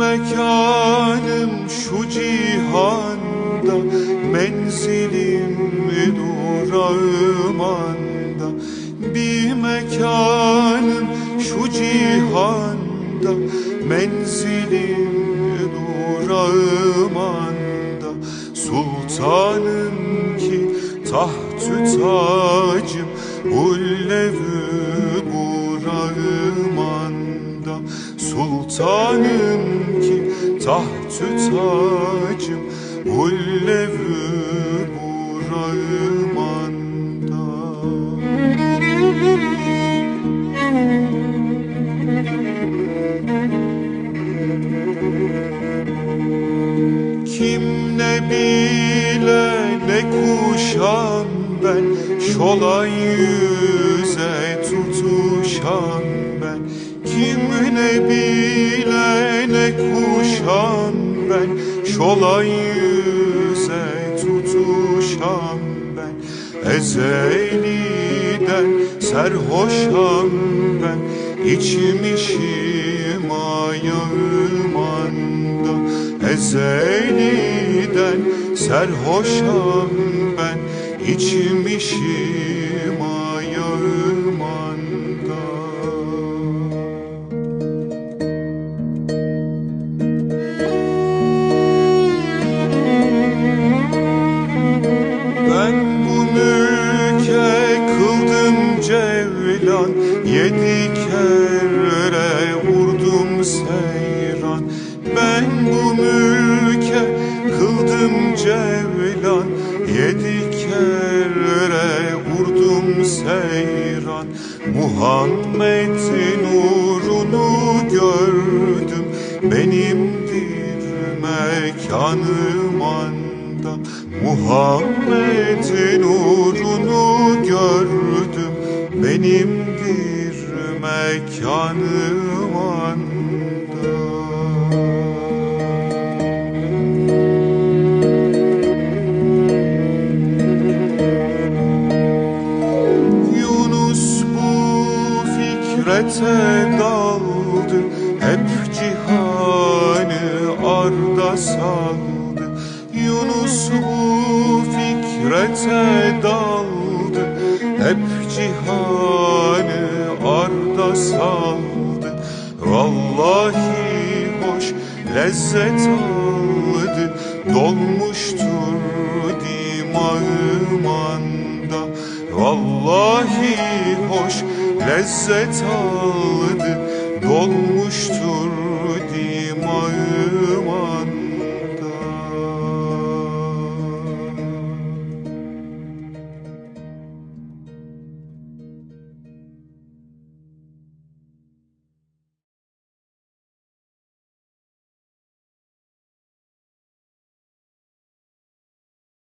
mekanım şu cihanda Menzilim durağım anda. Bir mekanım şu cihanda Menzilim durağım anda. Sultanım ki tahtü tacım Ullevi Sultanım ki tahtü tacım Ullevi burağım anda Kim ne bile ne kuşan ben Şolay yüze tutuşan Kim ne bile ne kuşan ben? Şolay yüze tutuşan ben. Ezeliden serhoşam ben. İçmişim ayağım anda. Ezeliden serhoşam ben. İçmişim ayağım Kere vurdum seyran. Ben bu mülke kıldım cevlan. Yedi kere vurdum seyran. Muhammed'in nurunu gördüm. Benimdir mekanım anda. Muhammed'in nurunu gördüm. Benimdir mekanım anda Yunus bu fikrete daldı Hep cihanı arda saldı. Yunus bu fikrete daldı Hep cihanı da saldı. Vallahi hoş lezzet aldı. Dolmuştur dimağım anda. Vallahi hoş lezzet aldı. Dolmuştur